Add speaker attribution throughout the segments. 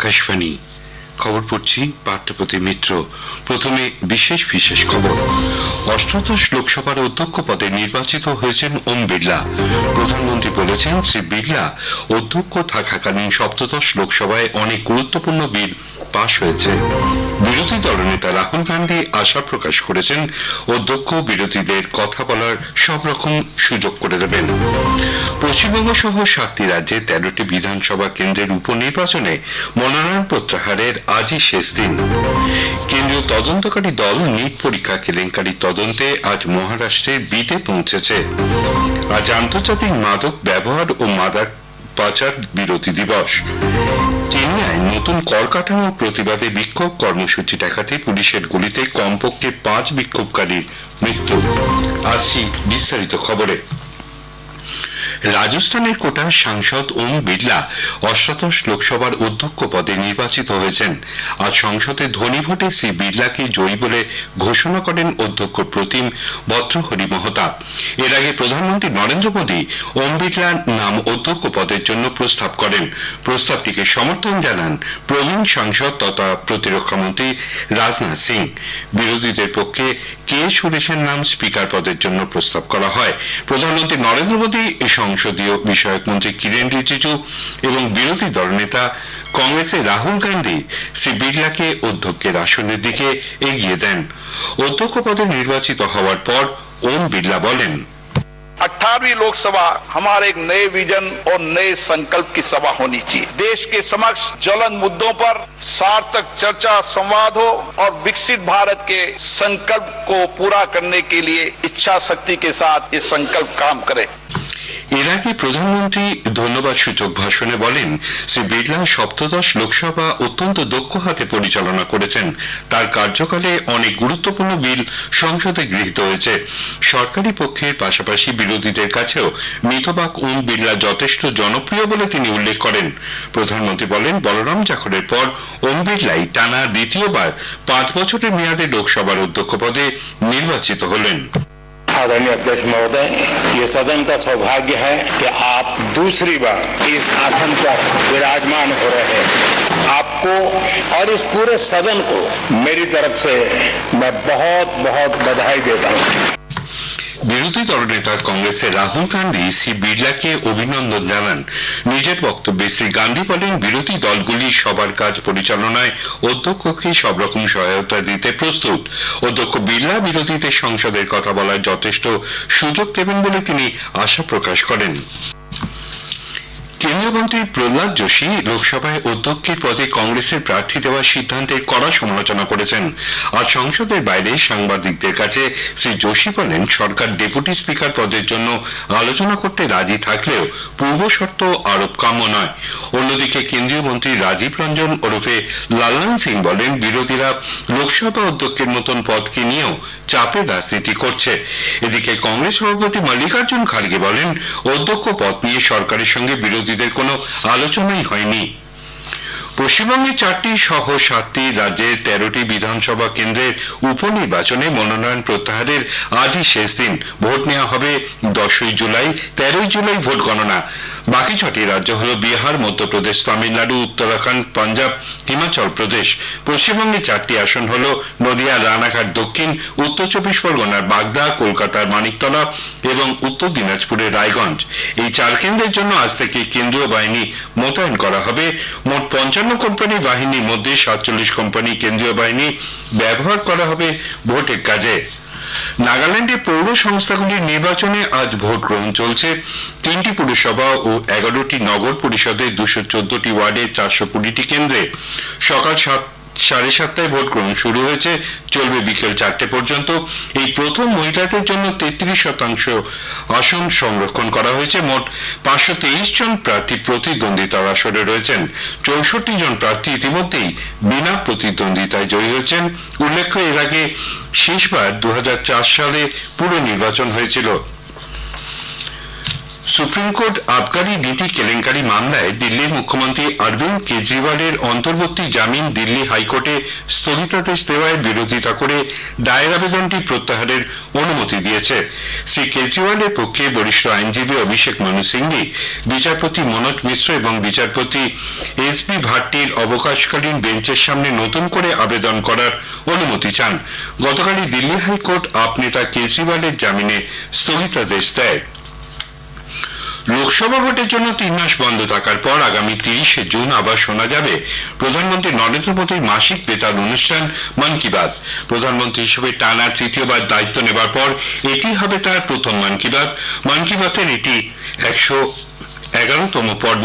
Speaker 1: আকাশবাণী। খবর পড়ছি পার্থপতি মিত্র। প্রথমে বিশেষ বিশেষ খবর। অষ্টাদশ লোকসভার অধ্যক্ষ পদে নির্বাচিত হয়েছেন ওম বিড়লা। প্রধানমন্ত্রী বলেছেন, শ্রী বিড়লা অধ্যক্ষ থাকাকালীন সপ্তদশ লোকসভায় অনেক গুরুত্বপূর্ণ বিল পাশ হয়েছে। বিরোধী দলনেতা রাহুল গান্ধী আশা প্রকাশ করেছেন, অধ্যক্ষ বিরোধীদের কথা বলার সব রকম সুযোগ করে দেবেন। পশ্চিমবঙ্গ সহ সাতটি রাজ্যে তেরোটি বিধানসভা কেন্দ্রের উপনির্বাচনে মনোনয়ন প্রত্যাহারের আজই শেষ দিন। কেন্দ্রীয় তদন্তকারী দল নিট পরীক্ষা কেলেঙ্কারি তদন্তে আজ মহারাষ্ট্রের বিতে পৌঁছেছে। আজ আন্তর্জাতিক মাদক ব্যবহার ও মাদক পাচার বিরোধী দিবস। নতুন কর কাঠামোর প্রতিবাদে বিক্ষোভ কর্মসূচি দেখাতে পুলিশের গুলিতে কমপক্ষে পাঁচ বিক্ষোভকারীর মৃত্যু। আসছি বিস্তারিত খবরে। রাজস্থানের কোটার সাংসদ ওম বিড়লা অষ্টাদশ লোকসভার অধ্যক্ষ পদে নির্বাচিত হয়েছেন। আজ সংসদে ধ্বনি ভোটে শ্রী বিড়লাকে জয়ী বলে ঘোষণা করেন অধ্যক্ষ প্রতিম ভদ্রহরি মহতাব এর আগে প্রধানমন্ত্রী নরেন্দ্র মোদী ওম বিড়লার নাম অধ্যক্ষ পদের জন্য প্রস্তাব করেন। প্রস্তাবটিকে সমর্থন জানান প্রবীণ সাংসদ তথা প্রতিরক্ষা মন্ত্রী রাজনাথ সিং। বিরোধীদের পক্ষে কে সুরেশের নাম স্পিকার পদের জন্য প্রস্তাব করা হয়। প্রধানমন্ত্রী নরেন্দ্র মোদী সংসদীয় বিষয়ক মন্ত্রী কিরেন রিজিজু এবং বিরোধী দলনেতা কংগ্রেসের রাহুল গান্ধী শ্রী বিড়লাকে অধ্যক্ষের আসনের দিকে এগিয়ে দেন অধ্যক্ষ পদে নির্বাচিত হওয়ার পর ওম বিড়লা বলেন
Speaker 2: अठारहवीं लोकसभा हमारे एक नए विजन और नए संकल्प की सभा होनी चाहिए देश के समक्ष ज्वलन मुद्दों पर सार्थक चर्चा संवाद हो और विकसित भारत के संकल्प को पूरा करने के लिए इच्छा शक्ति के साथ ये संकल्प काम करे
Speaker 1: আগে প্রধানমন্ত্রী ধন্যবাদ সূচক ভাষণে বলেন, শ্রী বিড়লা সপ্তদশ লোকসভা অত্যন্ত দক্ষ হাতে পরিচালনা করেছেন। তার কার্যকালে অনেক গুরুত্বপূর্ণ বিল সংসদে গৃহীত হয়েছে। সরকারি পক্ষের পাশাপাশি বিরোধীদের কাছেও মিতবাক ওম বিড়লা যথেষ্ট জনপ্রিয় বলে তিনি উল্লেখ করেন। প্রধানমন্ত্রী বলেন, বলরাম জাখরের পর ওম বিড়লাই টানা দ্বিতীয়বার পাঁচ বছরের মেয়াদে লোকসভার অধ্যক্ষ পদে নির্বাচিত হলেন।
Speaker 3: आदरणीय अध्यक्ष महोदय, ये सदन का सौभाग्य है कि आप दूसरी बार इस आसन पर विराजमान हो रहे हैं। आपको और इस पूरे सदन को मेरी तरफ़ से मैं बहुत बहुत बधाई देता हूँ।
Speaker 1: বিরোধী দলনেতা কংগ্রেসের রাহুল গান্ধী, শ্রী বিড়লাকে অভিনন্দন জানান। নিজের বক্তব্যে শ্রী গান্ধী বলেন, বিরোধী দলগুলি সবার কাজ পরিচালনায় অধ্যক্ষকে সব রকম সহায়তা দিতে প্রস্তুত। অধ্যক্ষ বিড়লা বিরোধীদের সংসদের কথা বলার যথেষ্ট সুযোগ দেবেন বলে তিনি আশা প্রকাশ করেন। কেন্দ্রীয় মন্ত্রী প্রহ্লাদ যোশী লোকসভায় অধ্যক্ষের পদে কংগ্রেসের প্রার্থী দেওয়ার সিদ্ধান্তের কড়া সমালোচনা করেছেন। আজ সংসদের বাইরে সাংবাদিকদের কাছে শ্রী যোশী বলেন, সরকার ডেপুটি স্পিকার পদের জন্য আলোচনা করতে রাজি থাকলেও পূর্ব শর্ত আরোপ কাম্য নয়। অন্যদিকে কেন্দ্রীয় মন্ত্রী রাজীব রঞ্জন ওরফে লালন সিং বলেন, বিরোধীরা লোকসভা অধ্যক্ষের মতন পদকে নিয়েও চাপের রাজনীতি করছে। এদিকে কংগ্রেস সভাপতি মল্লিকার্জুন খাড়গে বলেন, অধ্যক্ষ পদ নিয়ে সরকারের সঙ্গে বিরোধীদের কোনো আলোচনাই হয়নি। পশ্চিমবঙ্গে চারটি সহ সাতটি রাজ্যের তেরোটি বিধানসভা কেন্দ্রের উপনির্বাচনে মনোনয়ন প্রত্যাহারের আজই শেষ দিন। ভোট নেওয়া হবে দশই জুলাই, তেরোই জুলাই ভোট গণনা। বাকি ছটি রাজ্য হল বিহার, মধ্যপ্রদেশ, তামিলনাড়ু, উত্তরাখণ্ড, পাঞ্জাব, হিমাচল প্রদেশ। পশ্চিমবঙ্গে চারটি আসন হল নদিয়া, রানাঘাট, দক্ষিণ, উত্তর চব্বিশ পরগনার বাগদা, কলকাতার মানিকতলা এবং উত্তর দিনাজপুরের রায়গঞ্জ। এই চার কেন্দ্রের জন্য আজ থেকে কেন্দ্রীয় বাহিনী মোতায়েন করা হবে। মোট পঞ্চান্ন কোম্পানি বাহিনীর মধ্যে সাতচল্লিশ কোম্পানি কেন্দ্রীয় বাহিনী ব্যবহার করা হবে ভোটের কাজে। নাগাল্যান্ডে পৌর সংস্থাগুলির নির্বাচনে আজ ভোট গ্রহণ চলছে। তিনটি পুরসভা ও এগারোটি নগর পরিষদে দুশো চোদ্দটি ওয়ার্ডে চারশো কুড়িটি কেন্দ্রে। সকাল সাত সাড়ে সাতটায় ভোট গ্রহণ শুরু হয়েছে, চলবে বিকেল চারটে পর্যন্ত। এই প্রথম মহিলাদের জন্য তেত্রিশ শতাংশ আসন সংরক্ষণ করা হয়েছে। মোট পাঁচশো তেইশ জন প্রার্থী প্রতিদ্বন্দ্বিতার আসরে রয়েছেন। চৌষট্টি জন প্রার্থী ইতিমধ্যেই বিনা প্রতিদ্বন্দ্বিতায় জয়ী হয়েছেন। উল্লেখ্য, এর আগে শেষবার দু হাজার চার সালে পুরো নির্বাচন হয়েছিল। সুপ্রিম কোর্ট আবগারি নীতি কেলেঙ্কারি মামলায় দিল্লির মুখ্যমন্ত্রী অরবিন্দ কেজরিওয়ালের অন্তর্বর্তী জামিন দিল্লি হাইকোর্টে স্থগিতাদেশ দেওয়ায় বিরোধিতা করে দায়ের আবেদনটি প্রত্যাহারের অনুমতি দিয়েছে। শ্রী কেজরিওয়ালের পক্ষে বরিষ্ঠ আইনজীবী অভিষেক মনু সিংভি, বিচারপতি মনোজ মিশ্র এবং বিচারপতি এস বি ভাট্টির অবকাশকালীন বেঞ্চের সামনে নতুন করে আবেদন করার অনুমতি চান। গতকালই দিল্লি হাইকোর্ট আপ নেতা কেজরিওয়ালের জামিনে স্থগিতাদেশ দেয়। লোকসভা ভোটের জন্য তিন মাস বন্ধ থাকার পর আগামী তিরিশে জুন আবার শোনা যাবে। প্রধানমন্ত্রী নরেন্দ্র মোদীর মাসিক বেতার অনুষ্ঠান মন কি বাত। প্রধানমন্ত্রী হিসেবে টানা তৃতীয়বার দায়িত্ব নেবার পর এটি হবে তার প্রথম মন কি বাত। মন কি বাতের এটি একশো এগারোতম পর্ব।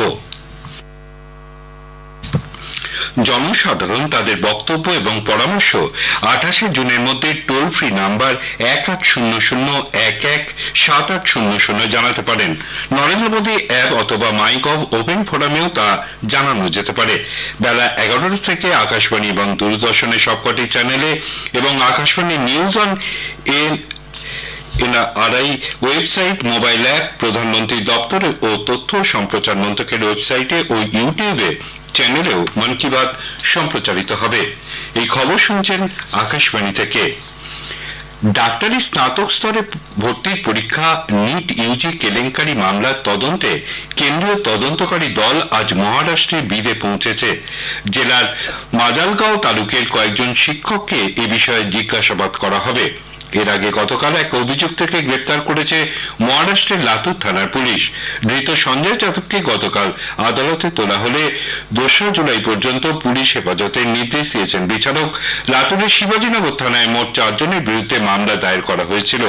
Speaker 1: জনসাধারণ তাদের বক্তব্য এবং পরামর্শ আঠাশে জুনের মধ্যে টোল ফ্রি নাম্বার এক আট শূন্য শূন্য এক এক সাত আট শূন্য শূন্য জানাতে পারেন। নরেন্দ্র মোদী অ্যাপ অথবা মাইগভ ওপেন ফোরামেও তা জানানো যেতে পারে। বেলা এগারোটা থেকে আকাশবাণী এবং দূরদর্শনের সবকটি চ্যানেলে এবং Akashvani news on N NRI website mobile app প্রধানমন্ত্রী দপ্তর ও তথ্য সম্প্রচার মন্ত্রকের ওয়েবসাইটে ও ইউটিউবে চ্যানেলেও মন কি বাত সম্প্রচারিত হবে। এই খবর শুনছেন আকাশবাণী থেকে। ডাক্তারি স্নাতক স্তরে ভর্তির পরীক্ষা, নিট, ইউজি, কেলেঙ্কারি মামলার তদন্তে কেন্দ্রীয় তদন্তকারী দল আজ মহারাষ্ট্রের বিদে পৌঁছেছে। জেলার মাজালগাঁও তালুকের কয়েকজন শিক্ষককে এ বিষয়ে জিজ্ঞাসাবাদ করা হবে। এর আগে গতকাল এক অভিযুক্তকে গ্রেপ্তার করেছে মহারাষ্ট্রের লাতুর থানার পুলিশ। ধৃত সঞ্জয় যাদবকে গতকাল আদালতে তোলা হলে দোসরা জুলাই পর্যন্ত পুলিশ হেফাজতের নির্দেশ দিয়েছেন বিচারক। লাতুরের শিবাজীনগর থানায় মোট চারজনের বিরুদ্ধে মামলা দায়ের করা হয়েছিল।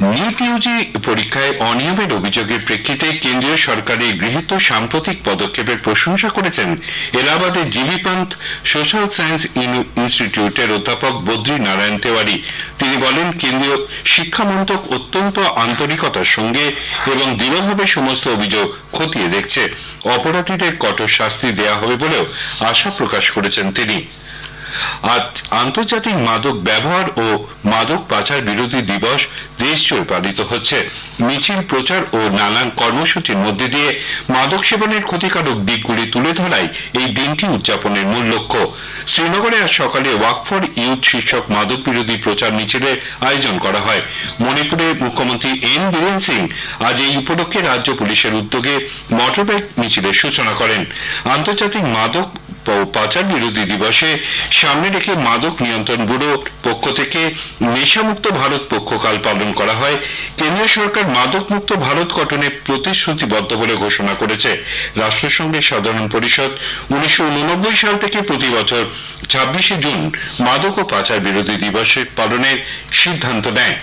Speaker 1: নিট ইউজি পরীক্ষায় অনিয়মের অভিযোগের প্রেক্ষিতে কেন্দ্রীয় সরকারের গৃহীত সাম্প্রতিক পদক্ষেপের প্রশংসা করেছেন এলাহাবাদের G B Pant social science ইনস্টিটিউটের অধ্যাপক বদ্রী নারায়ণ তেওয়ারি। তিনি বলেন, কেন্দ্রীয় শিক্ষা মন্ত্রক অত্যন্ত আন্তরিকতার সঙ্গে এবং দৃঢ়ভাবে সমস্ত অভিযোগ খতিয়ে দেখছে। অপরাধীদের কঠোর শাস্তি দেওয়া হবে বলেও আশা প্রকাশ করেছেন তিনি। আজ আন্তর্জাতিক মাদক ব্যবহার ও মাদক পাচার বিরোধী দিবস দেশজুড়ে পালিত হচ্ছে। মিছিল, প্রচার ও নানান কর্মসূচির মধ্যে দিয়ে মাদক সেবনের ক্ষতিকারক দিকগুলি তুলে ধরাই এই দিনটি উদযাপনের মূল লক্ষ্য। শ্রীনগরে আজ সকালে ওয়াক ফর ইউথ শীর্ষক মাদক বিরোধী প্রচার মিছিলের আয়োজন করা হয়। মণিপুরে মুখ্যমন্ত্রী এন বীরেন সিং আজ এই উপলক্ষে রাজ্য পুলিশের উদ্যোগে মোটরবাইক মিছিলের সূচনা করেন। আন্তর্জাতিক মাদক পাচার বিরোধী দিবসে সামনে রেখে মাদক নিয়ন্ত্রণ ব্যুরো পক্ষ থেকে নেশামুক্ত ভারত পক্ষকাল পালন করা হয়। কেন্দ্রীয় সরকার মাদক মুক্ত ভারত গঠনে প্রতিশ্রুতিবদ্ধ বলে ঘোষণা করেছে। রাষ্ট্রসংঘের সাধারণ পরিষদ উনিশশো উননব্বই সাল থেকে প্রতি বছর ছাব্বিশে জুন মাদক ও পাচার বিরোধী দিবসের পালনের সিদ্ধান্ত নেয়।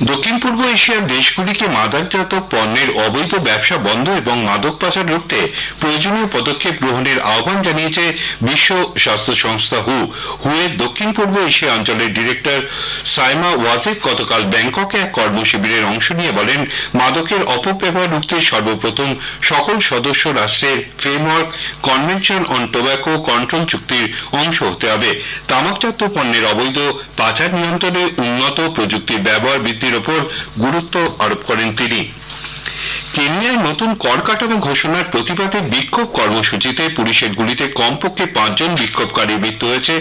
Speaker 1: দক্ষিণ পূর্ব এশিয়ার দেশগুলিকে মাদকজাত পণ্যের অবৈধ ব্যবসা বন্ধ এবং মাদক পাচার রুখতে প্রয়োজনীয় পদক্ষেপ গ্রহণের আহ্বান জানিয়েছে বিশ্ব স্বাস্থ্য সংস্থা হু। হুয়ের দক্ষিণ পূর্ব এশিয়া অঞ্চলের ডিরেক্টর সাইমা ওয়াজেক গতকাল ব্যাংককে এক কর্মশিবিরের অংশ নিয়ে বলেন, মাদকের অপব্যবহার রুখতে সর্বপ্রথম সকল সদস্য রাষ্ট্রের framework, convention on tobacco control চুক্তির অংশ হতে হবে। তামাকজাত পণ্যের অবৈধ পাচার নিয়ন্ত্রণে উন্নত প্রযুক্তির ব্যবহার বৃদ্ধির ওপর গুরুত্ব আরোপ করেন তিনি। কেনিয়ায় নতুন কর কাঠামো ঘোষণার প্রতিবাদে বিক্ষোভ কর্মসূচিতে পুলিশের গুলিতে কমপক্ষে পাঁচজন বিক্ষোভকারীর মৃত্যু হয়েছে।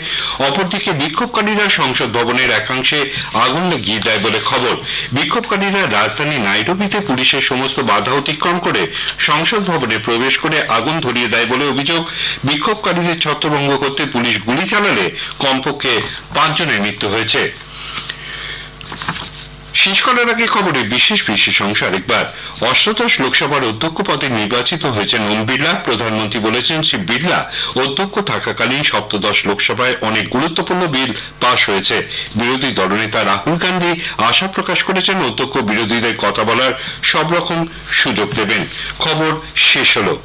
Speaker 1: অপরদিকে বিক্ষোভকারীরা সংসদ ভবনের একাংশে আগুন লাগিয়ে দেয় বলে খবর। বিক্ষোভকারীরা রাজধানী নাইরোবিতে পুলিশের সমস্ত বাধা অতিক্রম করে সংসদ ভবনে প্রবেশ করে আগুন ধরিয়ে দেয় বলে অভিযোগ। বিক্ষোভকারীদের ছত্রভঙ্গ করতে পুলিশ গুলি চালালে কমপক্ষে পাঁচজনের মৃত্যু হয়েছে। শেষ করার আগে খবরে বিশেষ বিশেষ অংশ আরেকবার। অষ্টাদশ লোকসভার অধ্যক্ষ পদে নির্বাচিত হয়েছেন ওম বিড়লা। প্রধানমন্ত্রী বলেছেন, শ্রী বিড়লা অধ্যক্ষ থাকাকালীন সপ্তদশ লোকসভায় অনেক গুরুত্বপূর্ণ বিল পাশ হয়েছে। বিরোধী দলনেতা রাহুল গান্ধী আশা প্রকাশ করেছেন, অধ্যক্ষ বিরোধীদের কথা বলার সব রকম সুযোগ দেবেন। খবর শেষ হলো।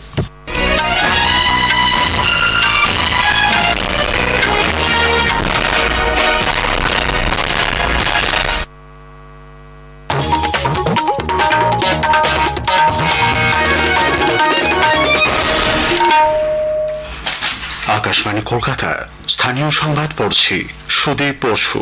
Speaker 4: আকাশবাণী কলকাতা স্থানীয় সংবাদ পড়ছি সুদীপ বসু।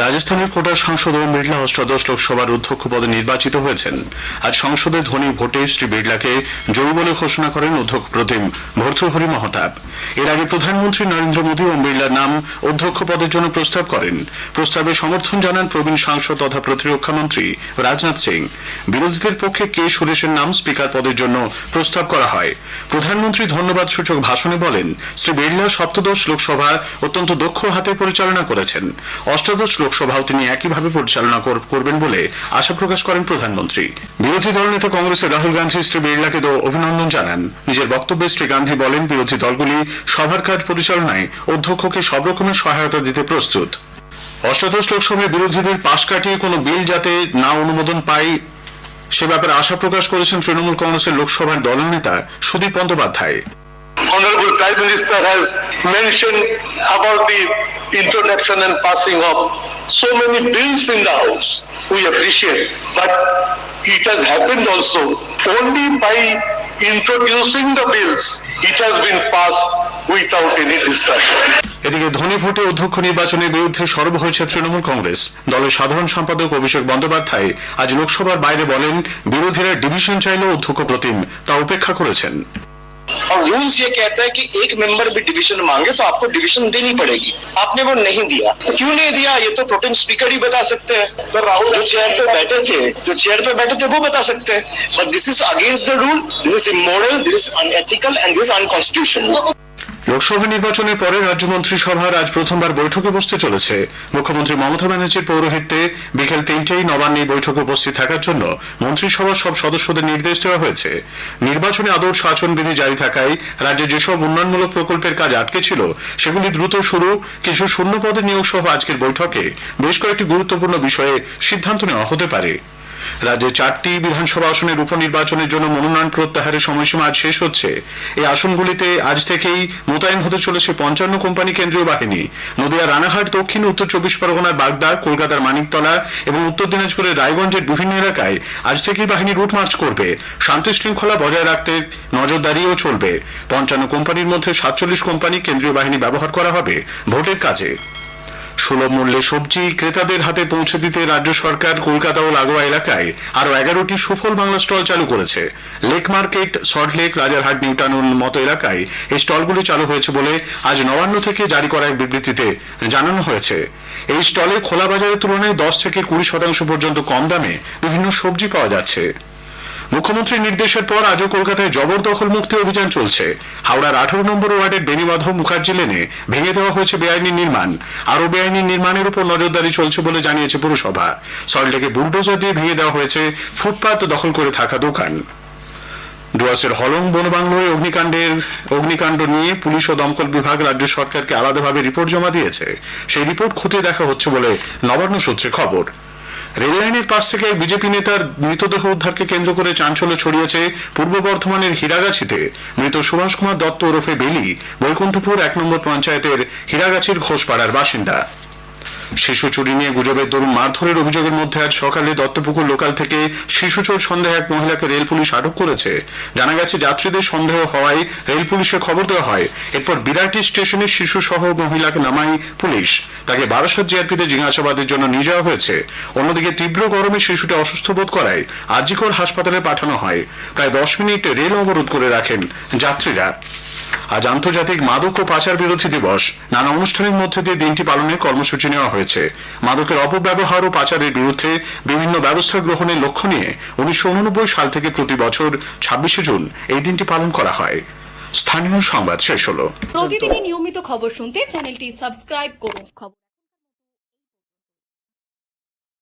Speaker 4: রাজস্থানের কোটার সাংসদ ওম বিড়লা অষ্টাদশ লোকসভার অধ্যক্ষ পদে নির্বাচিত হয়েছেন। আজ সংসদে ধ্বনি ভোটে শ্রী বিড়লাকে জয়ী বলে ঘোষণা করেন অধ্যক্ষ প্রতিম ভর্তৃহরি মহতাব। এর আগে প্রধানমন্ত্রী নরেন্দ্র মোদী ওম বিড়লার নাম অধ্যক্ষ পদের জন্য প্রস্তাব করেন। প্রস্তাবে সমর্থন জানান প্রবীণ সাংসদ তথা প্রতিরক্ষা মন্ত্রী রাজনাথ সিং। বিরোধীদের পক্ষে কে সুরেশের নাম স্পিকার পদের জন্য প্রস্তাব করা হয়। প্রধানমন্ত্রী ধন্যবাদ সূচক ভাষণে বলেন, শ্রী বিড়লা সপ্তদশ লোকসভা অত্যন্ত দক্ষ হাতে পরিচালনা করেছেন। অষ্টাদশ লোকসভাও তিনি একইভাবে পরিচালনা করবেন বলে আশা প্রকাশ করেন প্রধানমন্ত্রী। বিরোধী দলনেতা কংগ্রেসের রাহুল গান্ধী, শ্রী বিড়লাকে অভিনন্দন জানান। নিজের বক্তব্যে শ্রী গান্ধী বলেন, বিরোধী দলগুলি সভার কাজ পরিচালনায় অধ্যক্ষকে সব রকমের সহায়তা দিতে প্রস্তুত। অষ্টাদশ লোকসভায় বিরোধীদের পাশ কাটিয়ে কোনো বিল যাতে না অনুমোদন পায়, সে ব্যাপারে আশা প্রকাশ করেছেন তৃণমূল কংগ্রেসের লোকসভার দলনেতা Sudip Bandyopadhyay.
Speaker 5: Honorable Prime Minister has mentioned about the introduction and passing of so many bills in the House. We appreciate, but it has happened also only by introducing the bills. It has been passed without any discussion.
Speaker 4: এদিকে ধনী ভোটে অধ্যক্ষ নির্বাচনের বিরুদ্ধে সরব হয়েছে তৃণমূল কংগ্রেস দলের সাধারণ সম্পাদক অভিষেক বন্দ্যোপাধ্যায় আজ লোকসভার বাইরে বলেন বিরোধীরা ডিভিশন চাইলেও অধ্যক্ষ প্রতিম তা উপেক্ষা করেছেন
Speaker 6: रूल्स ये कहता है कि एक मेंबर भी डिवीज़न मांगे तो आपको डिवीज़न देनी पड़ेगी। आपने वो नहीं दिया। क्यों नहीं दिया? ये तो प्रोटेम स्पीकर ही बता सकते हैं। सर, राहुल, जो चेयर पे बैठे थे, जो चेयर पे बैठे थे, वो बता सकते हैं। But this is against the rule this is immoral this is unethical and this unconstitutional
Speaker 4: Lok Sabha নির্বাচনের পরে রাজ্য মন্ত্রিসভার আজ প্রথমবার বৈঠকে বসতে চলেছে। মুখ্যমন্ত্রী মমতা ব্যানার্জির পৌরোহিত্যে বিকেল তিনটেই নবান্নে বৈঠকে উপস্থিত থাকার জন্য মন্ত্রিসভার সব সদস্যদের নির্দেশ দেওয়া হয়েছে। নির্বাচনে আদর্শ আচরণবিধি জারি থাকায় রাজ্যে যেসব উন্নয়নমূলক প্রকল্পের কাজ আটকে ছিল, সেগুলি দ্রুত শুরু, কিছু শূন্য পদে নিয়োগ সহ আজকের বৈঠকে বেশ কয়েকটি গুরুত্বপূর্ণ বিষয়ে সিদ্ধান্ত নেওয়া হতে পারে। রাজ্যে চারটি বিধানসভা আসনের উপনির্বাচনের জন্য মনোনয়ন প্রত্যাহারের সময়সীমা আজ শেষ হচ্ছে। এই আসনগুলিতে আজ থেকেই মোতায়েন হতে চলেছে পঞ্চান্ন কোম্পানি কেন্দ্রীয় বাহিনী। নদিয়া রানাঘাট, দক্ষিণ, উত্তর চব্বিশ পরগনার বাগদা, কলকাতার মানিকতলা এবং উত্তর দিনাজপুরের রায়গঞ্জের বিভিন্ন এলাকায় আজ থেকেই বাহিনী রুট মার্চ করবে। শান্তি শৃঙ্খলা বজায় রাখতে নজরদারিও চলবে। পঞ্চান্ন কোম্পানির মধ্যে সাতচল্লিশ কোম্পানি কেন্দ্রীয় বাহিনী ব্যবহার করা হবে ভোটের কাজে। সুলভ মূল্যে সবজি ক্রেতাদের হাতে পৌঁছে দিতে রাজ্য সরকার কলকাতা ও লাগোয়া এলাকায় আরও এগারোটি সুফল বাংলা স্টল চালু করেছে। Lake market Salt Lake Rajarhat New Town মতো এলাকায় এই স্টলগুলি চালু হয়েছে বলে আজ নবান্ন থেকে জারি করা এক বিবৃতিতে জানানো হয়েছে। এই স্টলে খোলা বাজারের তুলনায় দশ থেকে কুড়ি শতাংশ পর্যন্ত কম দামে বিভিন্ন সবজি পাওয়া যাচ্ছে। মুখ্যমন্ত্রীর নির্দেশের পর আজও কলকাতায় জবরদখল মুক্তি অভিযান চলছে। হাওড়ার আঠারো নম্বর ওয়ার্ডের বেনিমাধব মুখার্জি লেনে ভেঙে দেওয়া হয়েছে বেআইনি নির্মাণ। আরও বেআইনি নির্মাণের উপর নজরদারি চলছে বলে জানিয়েছে পুরসভা। সল্টলেকে বুলডোজার দিয়ে ভেঙে দেওয়া হয়েছে ফুটপাত দখল করে থাকা দোকান। ডুয়াসের হলং বনবাংলোয় অগ্নিকাণ্ডের অগ্নিকাণ্ড নিয়ে পুলিশ ও দমকল বিভাগ রাজ্য সরকারকে আলাদাভাবে রিপোর্ট জমা দিয়েছে। সেই রিপোর্ট খতিয়ে দেখা হচ্ছে বলে নবান্ন সূত্রে খবর। রেল লাইনের পাশ থেকে বিজেপি নেতার মৃতদেহ উদ্ধারকে কেন্দ্র করে চাঞ্চল্য ছড়িয়েছে পূর্ব বর্ধমানের হীরাগাছিতে। মৃত সুভাষ কুমার দত্ত ওরফে বেলি, বৈকুণ্ঠপুর এক নম্বর পঞ্চায়েতের হীরাগাছির ঘোষপাড়ার বাসিন্দা। শিশু চুরি নিয়ে গুজবের দরুন মারধরের অভিযোগের মধ্যে আজ সকালে দত্তপুকুর লোকাল থেকে শিশু চোর সন্দেহে এক মহিলাকে রেল পুলিশ আটক করেছে। জানা গেছে যাত্রীদের সন্দেহ হওয়ায় রেল পুলিশে খবর দেওয়া হয়। এরপর বিরাটি স্টেশনে শিশু সহ মহিলাকে নামায় পুলিশ। তাকে বারাসাত জিআরপিতে জিজ্ঞাসাবাদের জন্য নিয়ে যাওয়া হয়েছে। অন্যদিকে তীব্র গরমে শিশুটি অসুস্থ বোধ করায় আরজিকর হাসপাতালে পাঠানো হয়। প্রায় দশ মিনিট রেল অবরোধ করে রাখেন যাত্রীরা। আজ আন্তর্জাতিক মাদক ও পাচার বিরোধী দিবস। নানা অনুষ্ঠানের মধ্যে দিয়ে দিনটি পালনের কর্মসূচি নেওয়া হয়েছে। মাদকের অপব্যবহার ও পাচারের বিরুদ্ধে বিভিন্ন ব্যবস্থা গ্রহণের লক্ষ্য নিয়ে উনিশশো সাল থেকে প্রতি বছর ছাব্বিশে জুন এই দিনটি পালন করা হয়। স্থানীয় সংবাদ শেষ হলো।
Speaker 7: প্রতিদিনই নিয়মিত খবর শুনতে চ্যানেলটি সাবস্ক্রাইব করুন। খবর